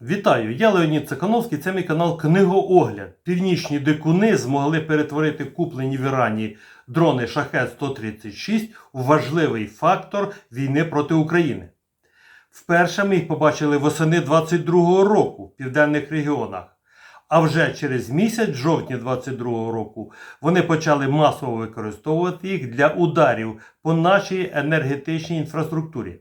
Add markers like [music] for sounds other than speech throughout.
Вітаю! Я Леонід Цикановський, це мій канал Книгоогляд. Північні дикуни змогли перетворити куплені в Ірані дрони Шахет 136 у важливий фактор війни проти України. Вперше ми їх побачили восени 22-го року в південних регіонах. А вже через місяць, в жовтні 22-го року, вони почали масово використовувати їх для ударів по нашій енергетичній інфраструктурі.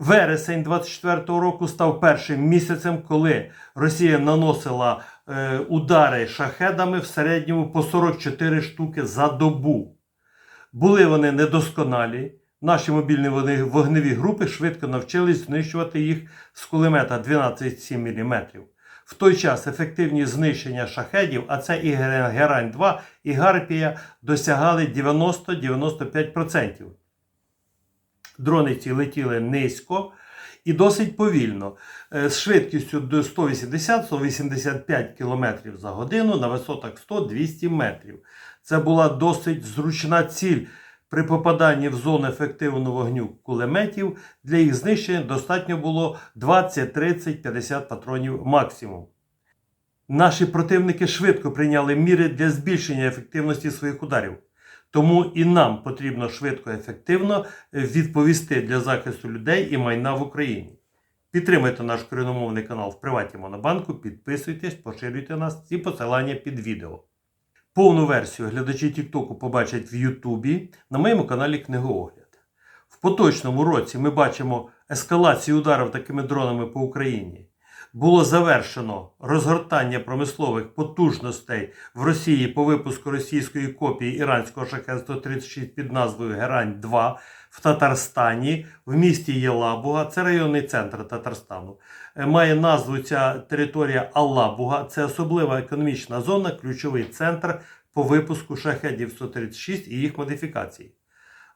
Вересень 24-го року став першим місяцем, коли Росія наносила е, удари шахедами в середньому по 44 штуки за добу. Були вони недосконалі. Наші мобільні вогневі групи швидко навчились знищувати їх з кулемета 12,7 мм. В той час ефективність знищення шахедів, а це і Герань 2, і Гарпія, досягали 90-95%. Дрони ці летіли низько і досить повільно, е, з швидкістю до 180-185 км за годину на висотах 100-200 метрів. Це була досить зручна ціль. При попаданні в зону ефективного вогню кулеметів для їх знищення достатньо було 20, 30, 50 патронів максимум. Наші противники швидко прийняли міри для збільшення ефективності своїх ударів. Тому і нам потрібно швидко і ефективно е, відповісти для захисту людей і майна в Україні. Підтримайте наш коріномовний канал в Приваті Монобанку, підписуйтесь, поширюйте нас і посилання під відео. Повну версію глядачі Тіктоку побачать в Ютубі на моєму каналі Книгоогляд. В поточному році ми бачимо ескалацію ударів такими дронами по Україні. Було завершено розгортання промислових потужностей в Росії по випуску російської копії іранського шахет 136 під назвою Герань 2 в Татарстані, в місті Єлабуга, це районний центр Татарстану. Е, Має назву ця територія Аллабуга. Це особлива економічна зона, ключовий центр по випуску шахедів 136 і їх модифікацій.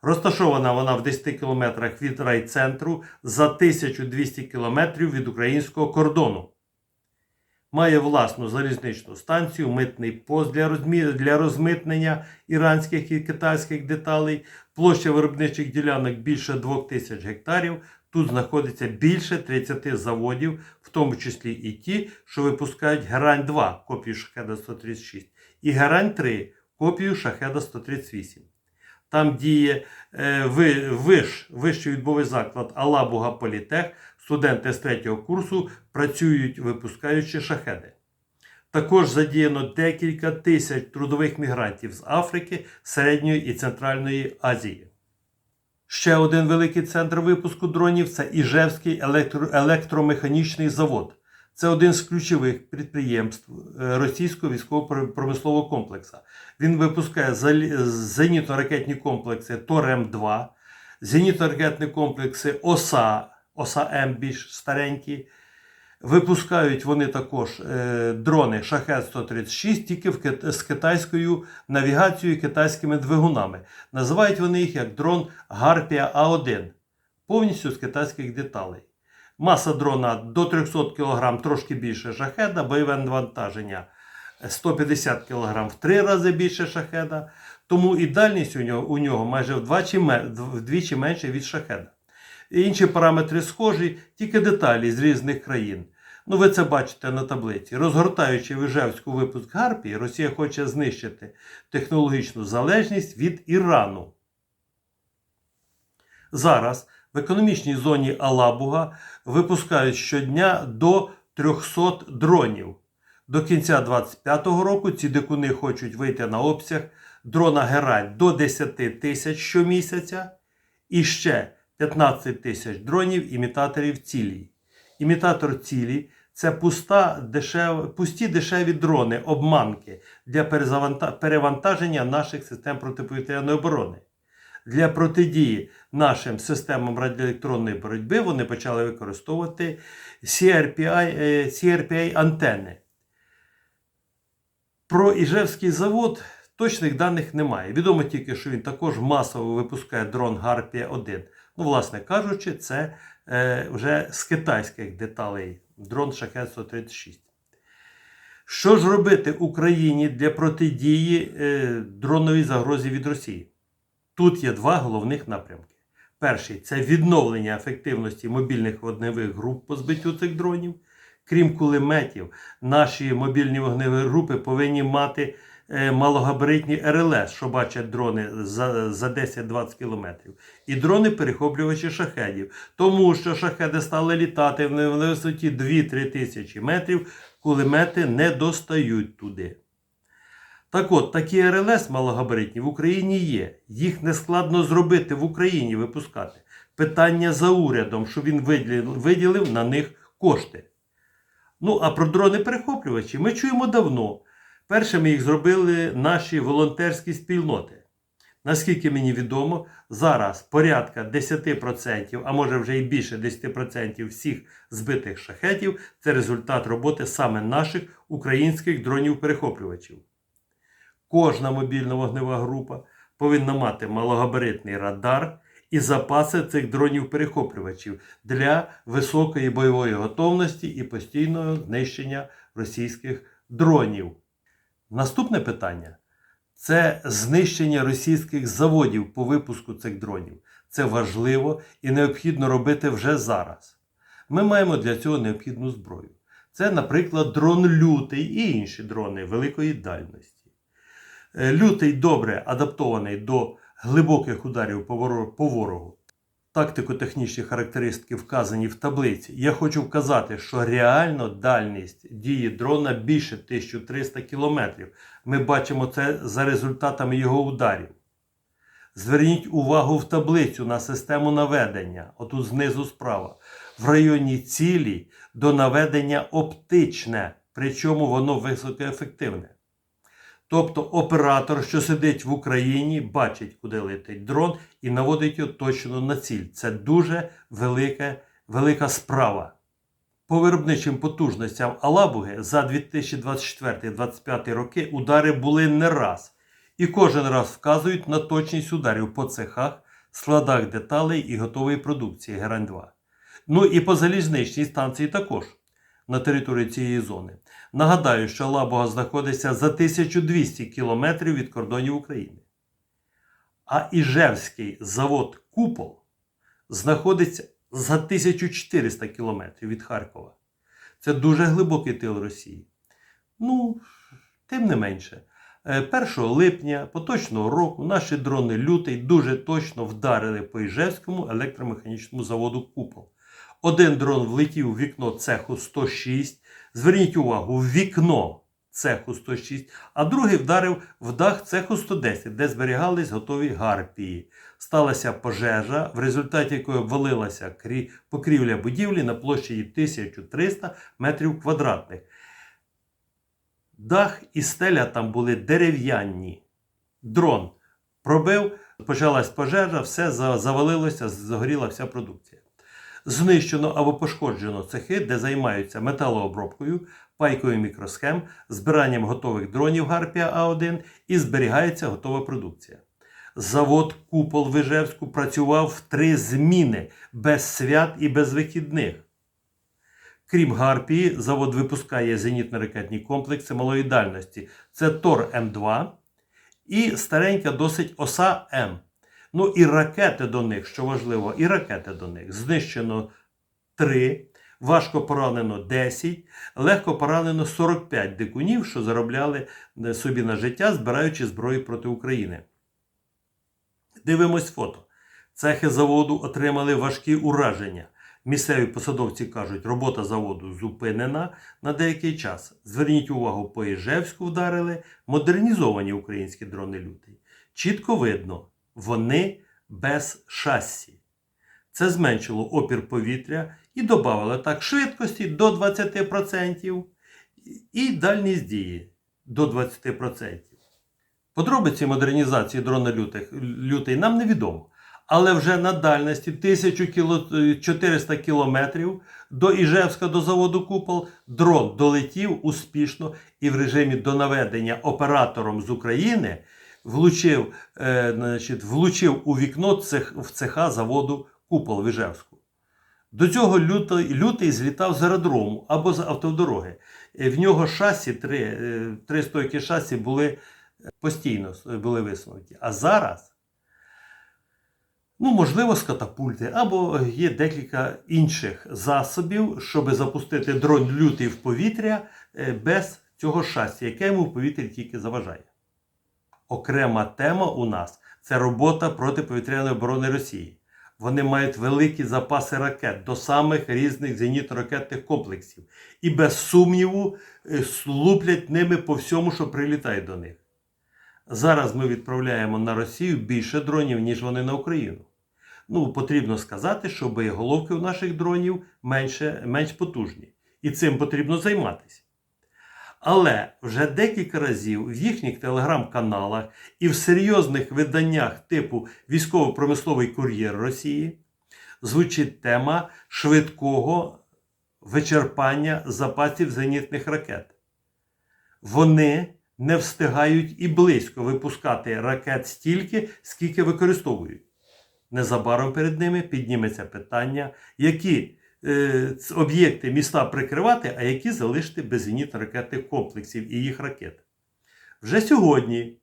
Розташована вона в 10 кілометрах від райцентру за 1200 кілометрів від українського кордону. Має власну залізничну станцію, митний пост для, розмі... для розмитнення іранських і китайських деталей. Площа виробничих ділянок більше 2000 гектарів. Тут знаходиться більше 30 заводів, в тому числі і ті, що випускають Герань 2 копію Шахеда 136 і Герань 3 копію Шахеда 138. Там діє е, ви- виш, вищий відбовий заклад Алабуга Політех. Студенти з третього курсу працюють, випускаючи шахеди. Також задіяно декілька тисяч трудових мігрантів з Африки, Середньої і Центральної Азії. Ще один великий центр випуску дронів це Іжевський електро- електромеханічний завод. Це один з ключових підприємств е, російського військово-промислового комплексу. Він випускає зенітно-ракетні комплекси ТОРЕМ-2, зенітно-ракетні комплекси ОСА, ОСА-М більш старенькі. Випускають вони також е, дрони Шахет 136 тільки з китайською навігацією і китайськими двигунами. Називають вони їх як дрон Гарпія А1, повністю з китайських деталей. Маса дрона до 300 кг, трошки більше шахеда, бойове навантаження 150 кг в три рази більше шахеда. Тому і дальність у нього, у нього майже вдвічі, вдвічі менше від шахеда. Інші параметри схожі, тільки деталі з різних країн. Ну, ви це бачите на таблиці. Розгортаючи Вижевську випуск Гарпії, Росія хоче знищити технологічну залежність від Ірану. Зараз в економічній зоні Алабуга випускають щодня до 300 дронів. До кінця 2025 року ці дикуни хочуть вийти на обсяг дрона Герань до 10 тисяч щомісяця і ще 15 тисяч дронів імітаторів цілі. Імітатор цілі це пуста, дешев... пусті дешеві дрони, обманки для перезаванта- перевантаження наших систем протиповітряної оборони. Для протидії нашим системам радіоелектронної боротьби вони почали використовувати CRPI, е, CRPI антенни. Про Іжевський завод точних даних немає. Відомо тільки, що він також масово випускає дрон Гарпія 1. Ну, власне кажучи, це е, вже з китайських деталей дрон Шахет 136. Що ж робити Україні для протидії е, дроновій загрозі від Росії? Тут є два головних напрямки. Перший це відновлення ефективності мобільних вогневих груп по збиттю цих дронів. Крім кулеметів, наші мобільні вогневі групи повинні мати е, малогабаритні РЛС, що бачать дрони за, за 10-20 кілометрів. І дрони перехоплювачі шахедів. Тому що шахеди стали літати в висоті 2-3 тисячі метрів, кулемети не достають туди. Так от, такі РЛС малогабаритні в Україні є. Їх не складно зробити в Україні випускати. Питання за урядом, що він виділив на них кошти. Ну, а про дрони-перехоплювачі ми чуємо давно. Першими їх зробили наші волонтерські спільноти. Наскільки мені відомо, зараз порядка 10%, а може вже і більше 10% всіх збитих шахетів це результат роботи саме наших українських дронів-перехоплювачів. Кожна мобільна вогнева група повинна мати малогабаритний радар і запаси цих дронів-перехоплювачів для високої бойової готовності і постійного знищення російських дронів. Наступне питання це знищення російських заводів по випуску цих дронів. Це важливо і необхідно робити вже зараз. Ми маємо для цього необхідну зброю. Це, наприклад, дрон лютий і інші дрони великої дальності. Е, Лютий добре адаптований до глибоких ударів по ворогу. Тактико-технічні характеристики вказані в таблиці. Я хочу вказати, що реально дальність дії дрона більше 1300 км. Ми бачимо це за результатами його ударів. Зверніть увагу в таблицю на систему наведення, отут знизу справа. В районі цілі до наведення оптичне, причому воно високоефективне. Тобто оператор, що сидить в Україні, бачить, куди летить дрон і наводить його точно на ціль. Це дуже велика, велика справа. По виробничим потужностям Алабуги за 2024-2025 роки удари були не раз. І кожен раз вказують на точність ударів по цехах, складах деталей і готової продукції Герань 2. Ну і по залізничній станції також на території цієї зони. Нагадаю, що Лабуга знаходиться за 1200 кілометрів від кордонів України. А Іжевський завод Купол знаходиться за 1400 кілометрів від Харкова. Це дуже глибокий тил Росії. Ну, тим не менше, Е, 1 липня поточного року наші дрони Лютий дуже точно вдарили по Іжевському електромеханічному заводу Купол. Один дрон влетів у вікно цеху 106. Зверніть увагу, в вікно цеху 106, а другий вдарив в дах цеху 110, де зберігались готові гарпії. Сталася пожежа, в результаті якої обвалилася покрівля будівлі на площі 1300 метрів квадратних. Дах і стеля там були дерев'яні. Дрон пробив, почалась пожежа, все завалилося, загоріла вся продукція. Знищено або пошкоджено цехи, де займаються металообробкою, пайкою мікросхем, збиранням готових дронів Гарпія А1 і зберігається готова продукція. Завод Купол в Ижевську працював в три зміни без свят і без вихідних. Крім Гарпії, завод випускає зенітно-ракетні комплекси малої дальності. Це Тор М2 і старенька досить оса М. Ну і ракети до них, що важливо, і ракети до них. Знищено 3, важко поранено 10, легко поранено 45 дикунів, що заробляли е, собі на життя, збираючи зброю проти України. Дивимось фото. Цехи заводу отримали важкі ураження. Місцеві посадовці кажуть, робота заводу зупинена на деякий час. Зверніть увагу, по Іжевську вдарили модернізовані українські дрони лютий. Чітко видно, вони без шасі. Це зменшило опір повітря і додавало так швидкості до 20% і дальність дії до 20%. Подробиці модернізації дрона лютий нам невідомо. Але вже на дальності 1400 кілометрів до Іжевська до заводу Купол дрон долетів успішно і в режимі до наведення оператором з України влучив, е, значить, влучив у вікно цех, в цеха заводу Купол в Іжевську. До цього лютий, лютий злітав з аеродрому або з автодороги. Е, В нього шасі, три, е, три стойки шасі були постійно були висунуті. А зараз Ну, можливо, з катапульти, або є декілька інших засобів, щоб запустити дрон лютий в повітря е, без цього шасі, яке йому в повітрі тільки заважає. Окрема тема у нас це робота протиповітряної оборони Росії. Вони мають великі запаси ракет до самих різних зенітно-ракетних комплексів. І без сумніву е, луплять ними по всьому, що прилітає до них. Зараз ми відправляємо на Росію більше дронів, ніж вони на Україну. Ну, потрібно сказати, що боєголовки у наших дронів менше, менш потужні. І цим потрібно займатися. Але вже декілька разів в їхніх телеграм-каналах і в серйозних виданнях типу Військово-промисловий кур'єр Росії звучить тема швидкого вичерпання запасів зенітних ракет. Вони не встигають і близько випускати ракет стільки, скільки використовують. Незабаром перед ними підніметься питання, які об'єкти міста прикривати, а які залишити без зенітно-ракетних комплексів і їх ракет. Вже сьогодні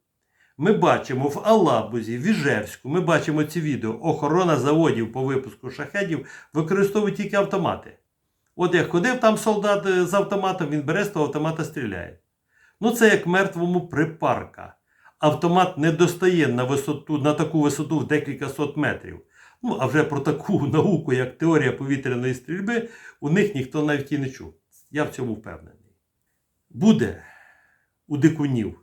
ми бачимо в Алабузі, в Іжевську, ми бачимо ці відео. Охорона заводів по випуску шахедів використовує тільки автомати. От як ходив там солдат е, з автоматом, він бере з того автомата стріляє. Ну, це як мертвому припарка. Автомат не достає на, висоту, на таку висоту в декілька сот метрів. Ну, а вже про таку [laughs] науку, як теорія повітряної стрільби, у них ніхто навіть і не чув. Я в цьому впевнений. Буде у дикунів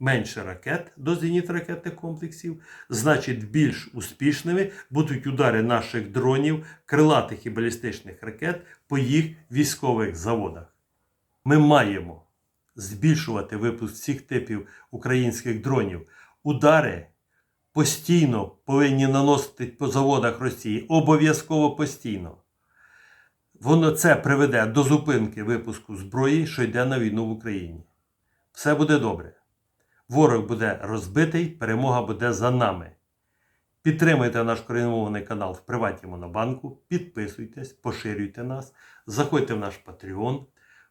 менше ракет до зенітно-ракетних комплексів, значить, більш успішними будуть удари наших дронів, крилатих і балістичних ракет по їх військових заводах. Ми маємо збільшувати випуск всіх типів українських дронів. Удари постійно повинні наносити по заводах Росії, обов'язково постійно. Воно це приведе до зупинки випуску зброї, що йде на війну в Україні. Все буде добре. Ворог буде розбитий, перемога буде за нами. Підтримуйте наш корінмований канал в Приваті Монобанку, підписуйтесь, поширюйте нас, заходьте в наш Patreon,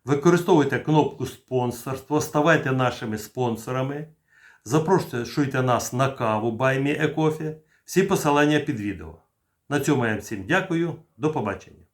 використовуйте кнопку спонсорство, ставайте нашими спонсорами, запрошуйте нас на каву Баймі Екофі. Всі посилання під відео. На цьому я всім дякую. До побачення.